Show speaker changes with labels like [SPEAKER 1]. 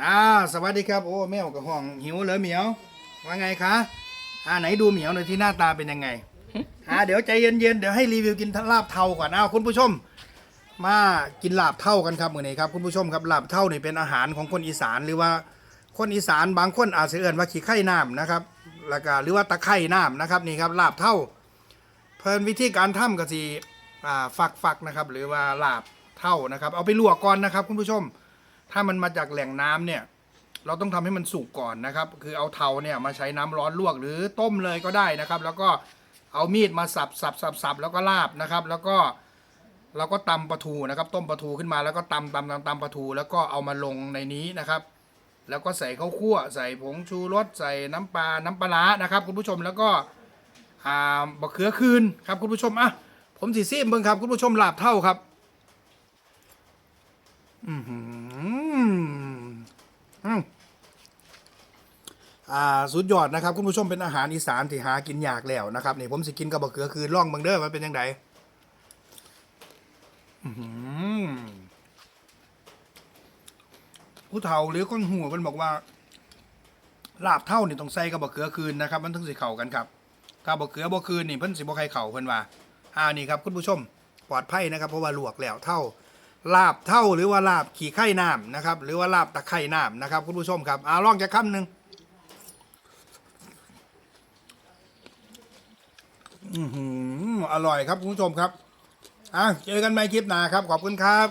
[SPEAKER 1] อ่าสวัสดีครับโอ้แมวกับห้องหิวเหรอเหมียวว่าไงคะอ่าไหนดูเหมียวหน่อยที่หน้าตาเป็นยังไงอ่าเดี๋ยวใจเย็นๆเดี๋ยวให้รีวิวกินลาบเทาก่อนอ้าวคุณผู้ชม มากินลาบเท่ากันครับมื้อนี้ครับคุณผู้ชมครับลาบเท่านี่เป็นอาหารของคนอีสานหรือว่าคนอีสานบางคนอาจจะเอ่นว่าขี้ไข่น้ำนะครับแล้วก็หรือว่าตะไคร่น้ำนะครับนี่ครับลาบเท่า เพิ่นวิธีการทำก็สิอ่าฝักฝักๆนะครับ หรือว่าลาบเท่านะครับ เอาไปลวกก่อนนะครับ คุณผู้ชม ถ้ามันมาจากแหล่งน้ำเนี่ย เราต้องทำให้มันสุกก่อนนะครับ คือเอาเทาเนี่ยมาใช้น้ำร้อนลวกหรือต้มเลยก็ได้นะครับ แล้วก็เอามีดมาสับสับสับสับแล้วก็ลาบนะครับ แล้วก็เราก็ตำปลาทูนะครับ ต้มปลาทูขึ้นมาแล้วก็ตำตำตำตำปลาทู แล้วก็เอามาลงในนี้นะครับ แล้วก็ใส่ข้าวคั่ว ใส่ผงชูรสใส่น้ำปลาน้ำปลาร้านะครับ คุณผู้ชมแล้วก็อ่าบะเขือคืนครับคุณผู้ชมอะผมสีซีมเบิ่งครับ คุณผู้ชมลาบเท่าครับ อือหืออืม อ่าสุดยอดนะครับคุณผู้ชมเป็นอาหารอีสานที่หากินยากแล้วนะครับนี่ผมสิกินกับบะเขือคืนล่องเบิ่งเด้อว่าเป็นยังไงหือผู้เฒ่าหรือคนหูมันบอกว่าลาบเท่านี่ต้องใส่กับบะเขือคืนนะครับ มันถึงสิเข้ากันครับถ้าบ่เกลือบ่คืนนี่เพิ่นสิบ่ใครเข่าเพิ่นว่าอ่านี่ครับคุณผู้ชมปลอดภัยนะครับ เพราะว่าลวกแล้วเท่าลาบเท่าหรือว่าลาบขี่ไข่น้ำนะครับ หรือว่าลาบตะไคร่น้ำนะครับ คุณผู้ชมครับอ่าลองจะคำหนึ่งอือหื ออร่อยครับคุณผู้ชมครับอะเจอกันใหม่คลิปหน้าครับ ขอบคุณครับ